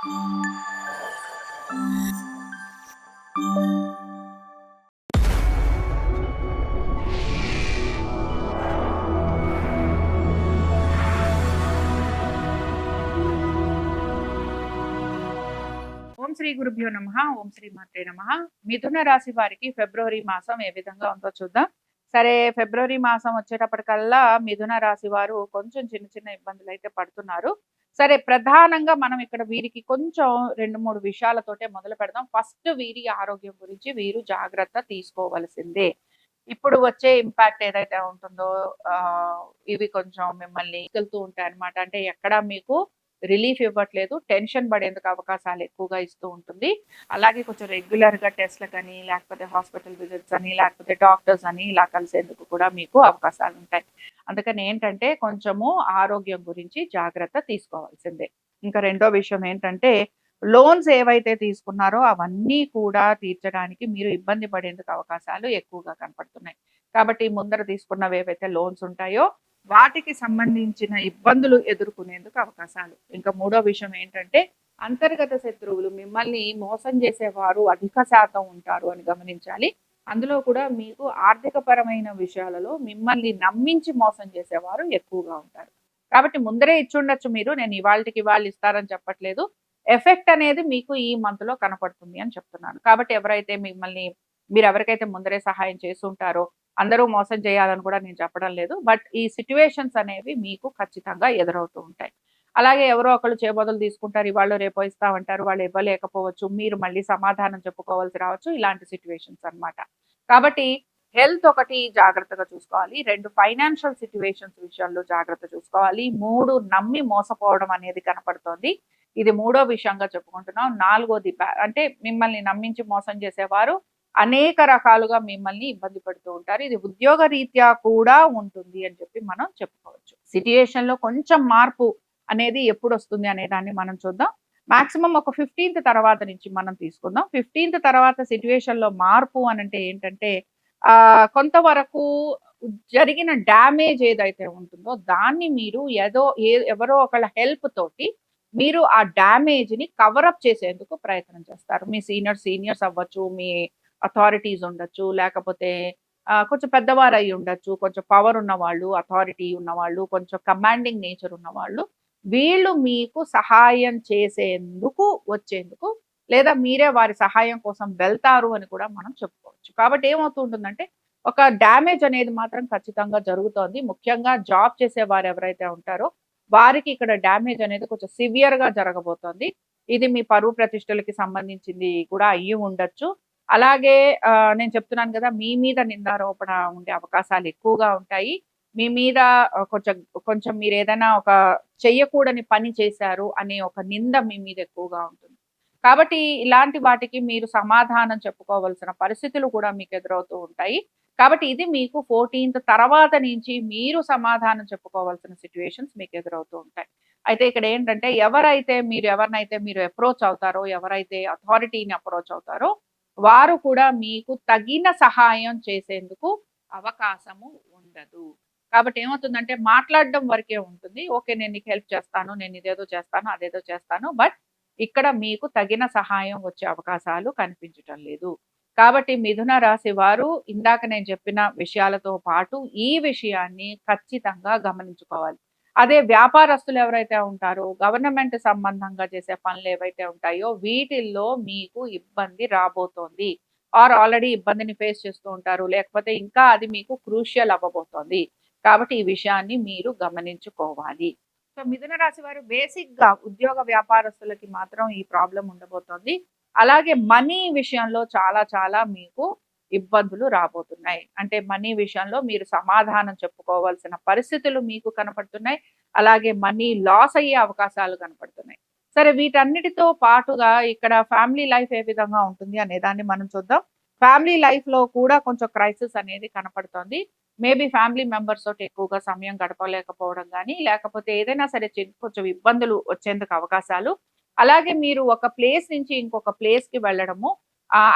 ఓం శ్రీ గురుభ్యో నమ ఓం శ్రీ మాత్రే నమ. మిథున రాశి వారికి ఫిబ్రవరి మాసం ఏ విధంగా ఉందో చూద్దాం. సరే ఫిబ్రవరి మాసం వచ్చేటప్పటికల్లా మిథున రాశి వారు కొంచెం చిన్న చిన్న ఇబ్బందులు అయితే పడుతున్నారు. సరే ప్రధానంగా మనం ఇక్కడ వీరికి కొంచెం రెండు మూడు విషయాలతోటే మొదలు పెడదాం. ఫస్ట్ వీరి ఆరోగ్యం గురించి వీరు జాగ్రత్త తీసుకోవలసిందే. ఇప్పుడు వచ్చే ఇంపాక్ట్ ఏదైతే ఉంటుందో ఆ ఇవి కొంచెం మిమ్మల్ని వెళ్తూ ఉంటాయి అనమాట అంటే ఎక్కడ మీకు రిలీఫ్ ఇవ్వట్లేదు టెన్షన్ పడేందుకు అవకాశాలు ఎక్కువగా ఇస్తూ ఉంటుంది. అలాగే కొంచెం రెగ్యులర్గా టెస్ట్లు కానీ లేకపోతే హాస్పిటల్ విజిట్స్ అని లేకపోతే డాక్టర్స్ అని ఇలా కలిసేందుకు కూడా మీకు అవకాశాలు ఉంటాయి. అందుకని ఏంటంటే కొంచెము ఆరోగ్యం గురించి జాగ్రత్త తీసుకోవాల్సిందే. ఇంకా రెండో విషయం ఏంటంటే లోన్స్ ఏవైతే తీసుకున్నారో అవన్నీ కూడా తీర్చడానికి మీరు ఇబ్బంది పడేందుకు అవకాశాలు ఎక్కువగా కనపడుతున్నాయి. కాబట్టి ముందర తీసుకున్నవి ఏవైతే లోన్స్ ఉంటాయో వాటికి సంబంధించిన ఇబ్బందులు ఎదుర్కొనేందుకు అవకాశాలు. ఇంకా మూడో విషయం ఏంటంటే అంతర్గత శత్రువులు మిమ్మల్ని మోసం చేసేవారు అధిక శాతం ఉంటారు అని గమనించాలి. అందులో కూడా మీకు ఆర్థిక పరమైన విషయాలలో మిమ్మల్ని నమ్మించి మోసం చేసేవారు ఎక్కువగా ఉంటారు. కాబట్టి ముందరే ఇచ్చుండొచ్చు మీరు నేను ఇవాళకి ఇవాళ ఇస్తారని చెప్పట్లేదు. ఎఫెక్ట్ అనేది మీకు ఈ మంత్లో కనపడుతుంది అని చెప్తున్నాను. కాబట్టి ఎవరైతే మిమ్మల్ని మీరు ఎవరికైతే ముందరే సహాయం చేస్తుంటారో అందరూ మోసం చేయాలని కూడా నేను చెప్పడం లేదు. బట్ ఈ సిచ్యువేషన్స్ అనేవి మీకు ఖచ్చితంగా ఎదురవుతూ ఉంటాయి. అలాగే ఎవరో ఒకళ్ళు చేబోదలు తీసుకుంటారు ఇవాళ్ళు రేపో ఇస్తామంటారు వాళ్ళు ఇవ్వలేకపోవచ్చు మీరు మళ్ళీ సమాధానం చెప్పుకోవాల్సి రావచ్చు ఇలాంటి సిచ్యువేషన్స్ అన్నమాట. కాబట్టి హెల్త్ ఒకటి జాగ్రత్తగా చూసుకోవాలి రెండు ఫైనాన్షియల్ సిచ్యువేషన్స్ విషయంలో జాగ్రత్త చూసుకోవాలి మూడు నమ్మి మోసపోవడం అనేది కనపడుతోంది. ఇది మూడో విషయంగా చెప్పుకుంటున్నాం. నాలుగోది అంటే మిమ్మల్ని నమ్మించి మోసం చేసేవారు అనేక రకాలుగా మిమ్మల్ని ఇబ్బంది పెడుతూ ఉంటారు. ఇది ఉద్యోగ రీత్యా కూడా ఉంటుంది అని చెప్పి మనం చెప్పుకోవచ్చు. సిట్యుయేషన్లో కొంచెం మార్పు అనేది ఎప్పుడు వస్తుంది అనే దాన్ని మనం చూద్దాం. మాక్సిమం ఒక ఫిఫ్టీన్త్ తర్వాత నుంచి మనం తీసుకుందాం. ఫిఫ్టీన్త్ తర్వాత సిచ్యువేషన్లో మార్పు అని అంటే ఏంటంటే కొంతవరకు జరిగిన డ్యామేజ్ ఏదైతే ఉంటుందో దాన్ని మీరు ఏదో ఏ- ఎవరో ఒకళ్ళ హెల్ప్ తోటి మీరు ఆ డ్యామేజ్ని కవరప్ చేసేందుకు ప్రయత్నం చేస్తారు. మీ సీనియర్ సీనియర్స్ అవ్వచ్చు మీ అథారిటీస్ ఉండొచ్చు లేకపోతే కొంచెం పెద్దవారు అయి ఉండొచ్చు కొంచెం పవర్ ఉన్న వాళ్ళు అథారిటీ ఉన్న వాళ్ళు కొంచెం కమాండింగ్ నేచర్ ఉన్న వాళ్ళు వీళ్ళు మీకు సహాయం చేసేందుకు వచ్చేందుకు లేదా మీరే వారి సహాయం కోసం వెళ్తారు అని కూడా మనం చెప్పుకోవచ్చు. కాబట్టి ఏమవుతుంటుందంటే ఒక డ్యామేజ్ అనేది మాత్రం ఖచ్చితంగా జరుగుతోంది. ముఖ్యంగా జాబ్ చేసే వారు ఎవరైతే ఉంటారో వారికి ఇక్కడ డ్యామేజ్ అనేది కొంచెం సివియర్గా జరగబోతోంది. ఇది మీ పరువు ప్రతిష్టలకి సంబంధించింది కూడా అయ్యి ఉండొచ్చు అలాగే నేను చెప్తున్నాను కదా మీ మీద నిందారోపణ ఉండే అవకాశాలు ఎక్కువగా ఉంటాయి. మీ మీద కొంచెం కొంచెం మీరు ఏదైనా ఒక చెయ్యకూడని పని చేశారు అనే ఒక నింద మీ మీద ఎక్కువగా ఉంటుంది. కాబట్టి ఇలాంటి వాటికి మీరు సమాధానం చెప్పుకోవాల్సిన పరిస్థితులు కూడా మీకు ఎదురవుతూ ఉంటాయి. కాబట్టి ఇది మీకు ఫోర్టీన్త్ తర్వాత నుంచి మీరు సమాధానం చెప్పుకోవాల్సిన సిచ్యువేషన్స్ మీకు ఎదురవుతూ ఉంటాయి. అయితే ఇక్కడ ఏంటంటే ఎవరైతే మీరు ఎవరినైతే మీరు అప్రోచ్ అవుతారో ఎవరైతే అథారిటీని అప్రోచ్ అవుతారో వారు కూడా మీకు తగిన సహాయం చేసేందుకు అవకాశము ఉండదు. కాబట్టి ఏమవుతుందంటే మాట్లాడడం వరకే ఉంటుంది. ఓకే నేను నీకు హెల్ప్ చేస్తాను నేను ఇదేదో చేస్తాను అదేదో చేస్తాను బట్ ఇక్కడ మీకు తగిన సహాయం వచ్చే అవకాశాలు కనిపించటం లేదు. కాబట్టి మిథున రాశి వారు ఇందాక నేను చెప్పిన విషయాలతో పాటు ఈ విషయాన్ని ఖచ్చితంగా గమనించుకోవాలి. అదే వ్యాపారస్తులు ఎవరైతే ఉంటారో గవర్నమెంట్ సంబంధంగా చేసే పనులు ఏవైతే ఉంటాయో వీటిల్లో మీకు ఇబ్బంది రాబోతోంది. ఆర్ ఆల్రెడీ ఇబ్బందిని ఫేస్ చేస్తూ ఉంటారు. లేకపోతే ఇంకా అది మీకు క్రూషియల్ అవ్వబోతోంది. కాబట్టి ఈ విషయాన్ని మీరు గమనించుకోవాలి. సో మిథున రాశి వారు బేసిక్గా ఉద్యోగ వ్యాపారస్తులకి మాత్రం ఈ ప్రాబ్లం ఉండబోతోంది. అలాగే మనీ విషయంలో చాలా చాలా మీకు ఇబ్బందులు రాబోతున్నాయి. అంటే మనీ విషయంలో మీరు సమాధానం చెప్పుకోవాల్సిన పరిస్థితులు మీకు కనపడుతున్నాయి. అలాగే మనీ లాస్ అయ్యే అవకాశాలు కనపడుతున్నాయి. సరే వీటన్నిటితో పాటుగా ఇక్కడ ఫ్యామిలీ లైఫ్ ఏ విధంగా ఉంటుంది అనే దాన్ని మనం చూద్దాం. ఫ్యామిలీ లైఫ్లో కూడా కొంచెం క్రైసిస్ అనేది కనపడుతోంది. మేబీ ఫ్యామిలీ మెంబర్స్ తోటి ఎక్కువగా సమయం గడపలేకపోవడం కానీ లేకపోతే ఏదైనా సరే కొంచెం ఇబ్బందులు వచ్చేందుకు అవకాశాలు. అలాగే మీరు ఒక ప్లేస్ నుంచి ఇంకొక ప్లేస్కి వెళ్ళడము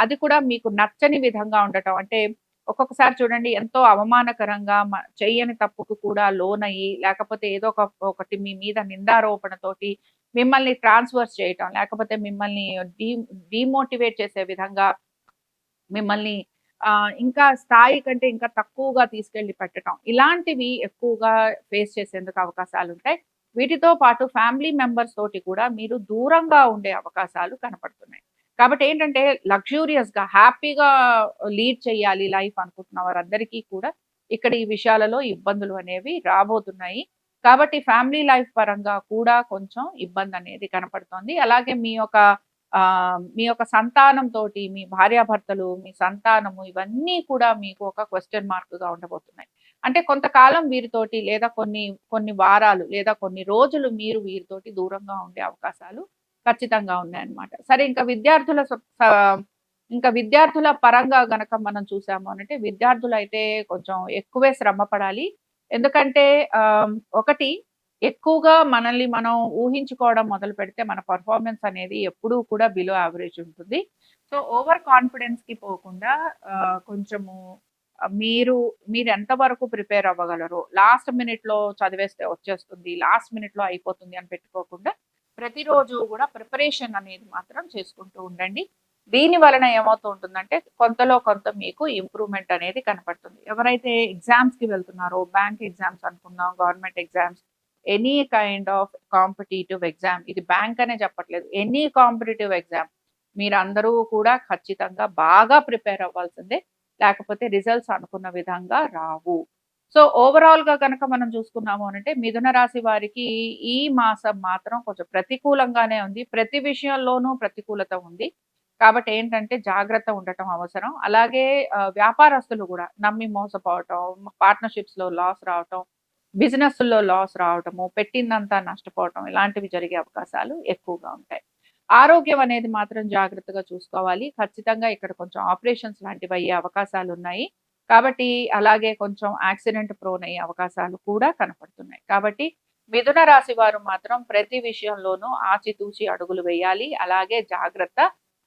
అది కూడా మీకు నచ్చని విధంగా ఉండటం. అంటే ఒక్కొక్కసారి చూడండి ఎంతో అవమానకరంగా చెయ్యని తప్పుకు కూడా లోనయ్యి లేకపోతే ఏదో ఒక ఒకటి మీ మీద నిందారోపణతోటి మిమ్మల్ని ట్రాన్స్ఫర్స్ చేయటం లేకపోతే మిమ్మల్ని డీ డీమోటివేట్ చేసే విధంగా మిమ్మల్ని ఇంకా స్థాయి కంటే ఇంకా తక్కువగా తీసుకెళ్ళి పెట్టడం ఇలాంటివి ఎక్కువగా ఫేస్ చేసేందుకు అవకాశాలు ఉంటాయి వీటితో పాటు ఫ్యామిలీ మెంబర్స్ తోటి కూడా మీరు దూరంగా ఉండే అవకాశాలు కనపడుతున్నాయి. కాబట్టి ఏంటంటే లగ్జూరియస్గా హ్యాపీగా లీడ్ చేయాలి లైఫ్ అనుకుంటున్న వారందరికీ కూడా ఇక్కడ ఈ విషయాలలో ఇబ్బందులు అనేవి రాబోతున్నాయి. కాబట్టి ఫ్యామిలీ లైఫ్ పరంగా కూడా కొంచెం ఇబ్బంది అనేది కనపడుతోంది. అలాగే మీ యొక్క మీ యొక్క సంతానంతో మీ భార్యాభర్తలు మీ సంతానము ఇవన్నీ కూడా మీకు ఒక క్వశ్చన్ మార్క్గా ఉండబోతున్నాయి. అంటే కొంతకాలం వీరితోటి లేదా కొన్ని కొన్ని వారాలు లేదా కొన్ని రోజులు మీరు వీరితోటి దూరంగా ఉండే అవకాశాలు ఖచ్చితంగా ఉన్నాయన్నమాట. సరే ఇంకా విద్యార్థుల ఇంకా విద్యార్థుల పరంగా గనక మనం చూసాము అంటే విద్యార్థులు అయితే కొంచెం ఎక్కువే శ్రమ పడాలి. ఎందుకంటే ఒకటి ఎక్కువగా మనల్ని మనం ఊహించుకోవడం మొదలు పెడితే మన పర్ఫార్మెన్స్ అనేది ఎప్పుడూ కూడా బిలో యావరేజ్ ఉంటుంది. సో ఓవర్ కాన్ఫిడెన్స్కి పోకుండా కొంచెము మీరు మీరు ఎంతవరకు ప్రిపేర్ అవ్వగలరు లాస్ట్ మినిట్లో చదివేస్తే వచ్చేస్తుంది లాస్ట్ మినిట్లో అయిపోతుంది అని పెట్టుకోకుండా ప్రతిరోజు కూడా ప్రిపరేషన్ అనేది మాత్రం చేసుకుంటూ ఉండండి. దీని వలన ఏమవుతూ ఉంటుందంటే కొంతలో కొంత మీకు ఇంప్రూవ్మెంట్ అనేది కనపడుతుంది. ఎవరైతే ఎగ్జామ్స్కి వెళ్తున్నారో బ్యాంక్ ఎగ్జామ్స్ అనుకుందాం government exams any kind of competitive exam ఇది బ్యాంక్ అనే చెప్పట్లేదు. ఎనీ కాంపిటేటివ్ ఎగ్జామ్ మీరందరూ కూడా ఖచ్చితంగా బాగా ప్రిపేర్ అవ్వాల్సిందే. లేకపోతే రిజల్ట్స్ అనుకున్న విధంగా రావు. సో ఓవరాల్గా కనుక మనం చూసుకున్నాము అంటే మిథున రాశి వారికి ఈ మాసం మాత్రం కొంచెం ప్రతికూలంగానే ఉంది. ప్రతి విషయంలోనూ ప్రతికూలత ఉంది. కాబట్టి ఏంటంటే జాగ్రత్త ఉండటం అవసరం. అలాగే వ్యాపారస్తులు కూడా నమ్మి మోసపోవటం పార్ట్నర్షిప్స్లో లాస్ రావటం బిజినెస్లో లాస్ రావటము పెట్టిందంతా నష్టపోవటం ఇలాంటివి జరిగే అవకాశాలు ఎక్కువగా ఉంటాయి. ఆరోగ్యం అనేది మాత్రం జాగ్రత్తగా చూసుకోవాలి. ఖచ్చితంగా ఇక్కడ కొంచెం ఆపరేషన్స్ లాంటివి అయ్యే అవకాశాలు ఉన్నాయి. కాబట్టి అలాగే కొంచెం యాక్సిడెంట్ ప్రోన్ అయ్యే అవకాశాలు కూడా కనపడుతున్నాయి. కాబట్టి మిథున రాశి వారు మాత్రం ప్రతి విషయంలోనూ ఆచితూచి అడుగులు వేయాలి అలాగే జాగ్రత్త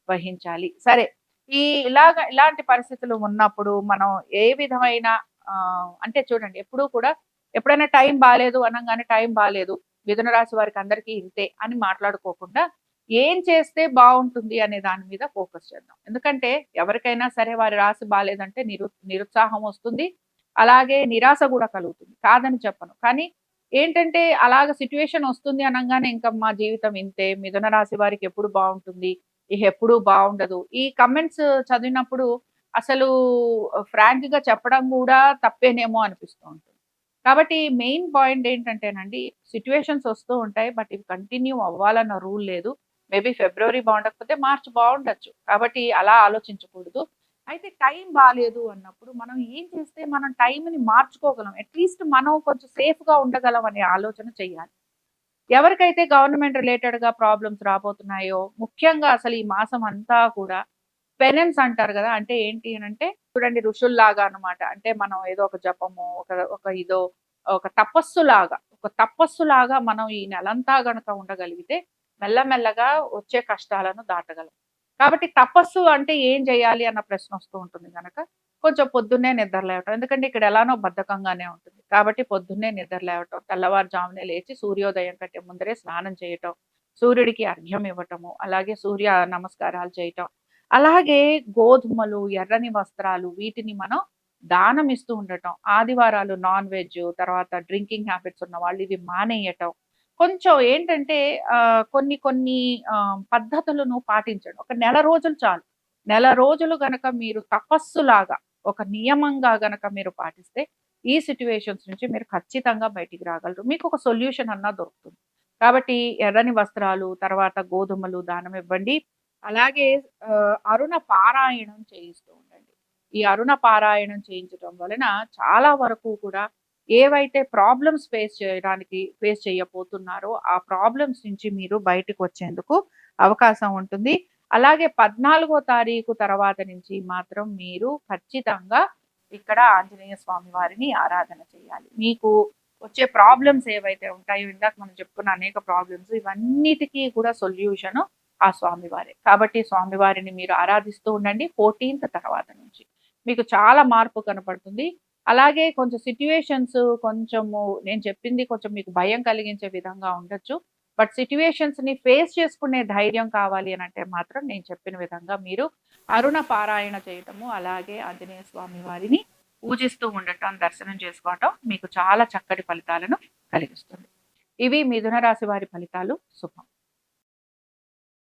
వహించాలి. సరే ఈ ఇలాగ ఇలాంటి పరిస్థితులు ఉన్నప్పుడు మనం ఏ విధమైన ఆ, అంటే చూడండి ఎప్పుడూ కూడా ఎప్పుడైనా టైం బాగాలేదు అనగానే టైం బాగాలేదు మిథున రాశి వారికి అందరికీ ఇంతే అని మాట్లాడుకోకుండా ఏం చేస్తే బాగుంటుంది అనే దాని మీద ఫోకస్ చేద్దాం. ఎందుకంటే ఎవరికైనా సరే వారి రాశి బాగాలేదంటే నిరు నిరుత్సాహం వస్తుంది. అలాగే నిరాశ కూడా కలుగుతుంది. కాదని చెప్పను. కానీ ఏంటంటే అలాగ సిచ్యువేషన్ వస్తుంది అనగానే ఇంకా మా జీవితం ఇంతే. మిథున రాశి వారికి ఎప్పుడు బాగుంటుంది? ఇక ఎప్పుడు బాగుండదు. ఈ కమెంట్స్ చదివినప్పుడు అసలు ఫ్రాంక్గా చెప్పడం కూడా తప్పేనేమో అనిపిస్తూ ఉంటుంది. కాబట్టి మెయిన్ పాయింట్ ఏంటంటేనండి సిచ్యువేషన్స్ వస్తూ ఉంటాయి బట్ ఇవి కంటిన్యూ అవ్వాలన్న రూల్ లేదు. మేబీ ఫిబ్రవరి బాగుండకపోతే మార్చ్ బాగుండొచ్చు. కాబట్టి అలా ఆలోచించకూడదు. అయితే టైం బాగాలేదు అన్నప్పుడు మనం ఏం చేస్తే మనం టైంని మార్చుకోగలం? అట్లీస్ట్ మనం కొంచెం సేఫ్గా గా ఉండగలం అనే ఆలోచన చేయాలి. ఎవరికైతే గవర్నమెంట్ రిలేటెడ్గా ప్రాబ్లమ్స్ రాబోతున్నాయో ముఖ్యంగా అసలు ఈ మాసం అంతా కూడా పెనెన్స్ అంటారు కదా అంటే ఏంటి అని అంటే చూడండి ఋషుల్లాగా అనమాట అంటే మనం ఏదో ఒక జపము ఒక ఒక ఇదో ఒక తపస్సు లాగా ఒక తపస్సు లాగా మనం ఈ నెలంతా గనక ఉండగలిగితే మెల్లమెల్లగా వచ్చే కష్టాలను దాటగలం. కాబట్టి తపస్సు అంటే ఏం చేయాలి అన్న ప్రశ్న వస్తూ ఉంటుంది కనుక కొంచెం పొద్దున్నే నిద్ర లేవటం. ఎందుకంటే ఇక్కడ ఎలానో బద్ధకంగానే ఉంటుంది. కాబట్టి పొద్దున్నే నిద్ర లేవటం తెల్లవారుజామునే లేచి సూర్యోదయం కంటే ముందరే స్నానం చేయటం సూర్యుడికి అర్ఘ్యం ఇవ్వటము అలాగే సూర్య నమస్కారాలు చేయటం. అలాగే గోధుమలు ఎర్రని వస్త్రాలు వీటిని మనం దానం ఇస్తూ ఉండటం. ఆదివారాలు నాన్ వెజ్ తర్వాత డ్రింకింగ్ హ్యాబిట్స్ ఉన్న వాళ్ళు ఇవి మానేయటం. కొంచెం ఏంటంటే కొన్ని కొన్ని పద్ధతులను పాటించడం. ఒక నెల రోజులు చాలు. నెల రోజులు గనక మీరు తపస్సులాగా ఒక నియమంగా గనక మీరు పాటిస్తే ఈ సిచ్యువేషన్స్ నుంచి మీరు ఖచ్చితంగా బయటికి రాగలరు. మీకు ఒక సొల్యూషన్ అన్నా దొరుకుతుంది. కాబట్టి ఎర్రని వస్త్రాలు తర్వాత గోధుమలు దానం ఇవ్వండి. అలాగే అరుణ పారాయణం చేయిస్తూ ఉండండి. ఈ అరుణ పారాయణం చేయించడం వలన చాలా వరకు కూడా ఏవైతే ప్రాబ్లమ్స్ ఫేస్ చేయడానికి ఫేస్ చేయబోతున్నారో ఆ ప్రాబ్లమ్స్ నుంచి మీరు బయటకు వచ్చేందుకు అవకాశం ఉంటుంది. అలాగే పద్నాలుగో తారీఖు తర్వాత నుంచి మాత్రం మీరు ఖచ్చితంగా ఇక్కడ ఆంజనేయ స్వామి వారిని ఆరాధన చేయాలి. మీకు వచ్చే ప్రాబ్లమ్స్ ఏవైతే ఉంటాయో ఇందాక మనం చెప్పుకున్న అనేక ప్రాబ్లమ్స్ ఇవన్నిటికీ కూడా సొల్యూషన్ ఆ స్వామివారే కాబట్టి స్వామివారిని మీరు ఆరాధిస్తూ ఉండండి ఫోర్టీన్త్ తర్వాత నుంచి. మీకు చాలా మార్పు కనపడుతుంది. అలాగే కొంచెం సిట్యువేషన్స్ కొంచెము నేను చెప్పింది కొంచెం మీకు భయం కలిగించే విధంగా ఉండొచ్చు. బట్ సిట్యువేషన్స్ని ఫేస్ చేసుకునే ధైర్యం కావాలి అని అంటే మాత్రం నేను చెప్పిన విధంగా మీరు అరుణ పారాయణ చేయటము అలాగే ఆంజనేయ స్వామి వారిని పూజిస్తూ ఉండటం దర్శనం చేసుకోవటం మీకు చాలా చక్కటి ఫలితాలను కలిగిస్తుంది. ఇవి మిథున రాశి వారి ఫలితాలు. శుభం.